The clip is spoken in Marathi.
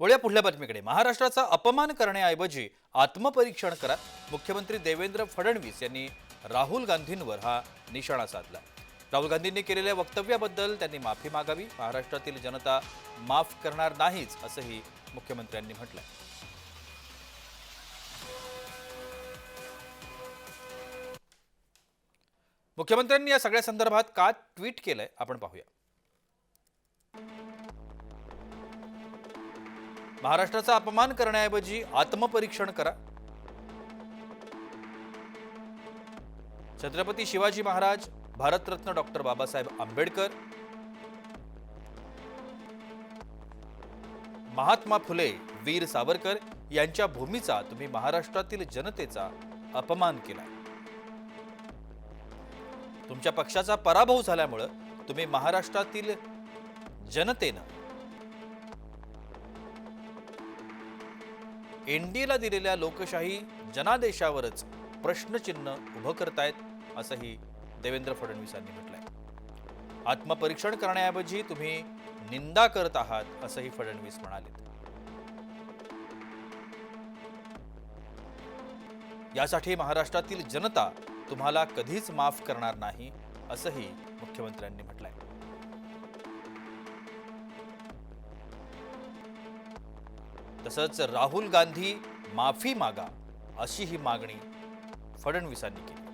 वळूया पुढल्या बातमीकडे. महाराष्ट्राचा अपमान करण्याऐवजी आत्मपरीक्षण करा. मुख्यमंत्री देवेंद्र फडणवीस यांनी राहुल गांधींवर हा निशाणा साधला. राहुल गांधींनी केलेल्या वक्तव्याबद्दल त्यांनी माफी मागावी. महाराष्ट्रातील जनता माफ करणार नाहीच असंही मुख्यमंत्र्यांनी म्हटलंय. मुख्यमंत्र्यांनी या सगळ्या संदर्भात का ट्विट केलंय? आपण पाहूया. महाराष्ट्राचा अपमान करण्याऐवजी आत्मपरीक्षण करा. छत्रपती शिवाजी महाराज भारतरत्न डॉक्टर बाबासाहेब आंबेडकर महात्मा फुले वीर सावरकर यांच्या भूमीचा तुम्ही महाराष्ट्रातील जनतेचा अपमान केला तुमच्या पक्षाचा पराभव झाल्यामुळं तुम्ही महाराष्ट्रातील जनतेनं एनडीएला दिलेल्या लोकशाही जनादेशावरच प्रश्नचिन्ह उभं करतायत असंही देवेंद्र फडणवीसांनी म्हटलंय. आत्मपरीक्षण करण्याऐवजी तुम्ही निंदा करत आहात असंही फडणवीस म्हणाले यासाठी महाराष्ट्रातील जनता तुम्हाला कधीच माफ करणार नाही असंही मुख्यमंत्र्यांनी म्हटलंय. तसंच राहुल गांधी माफी मागा अशी ही मागणी फडणवीसांनी केली.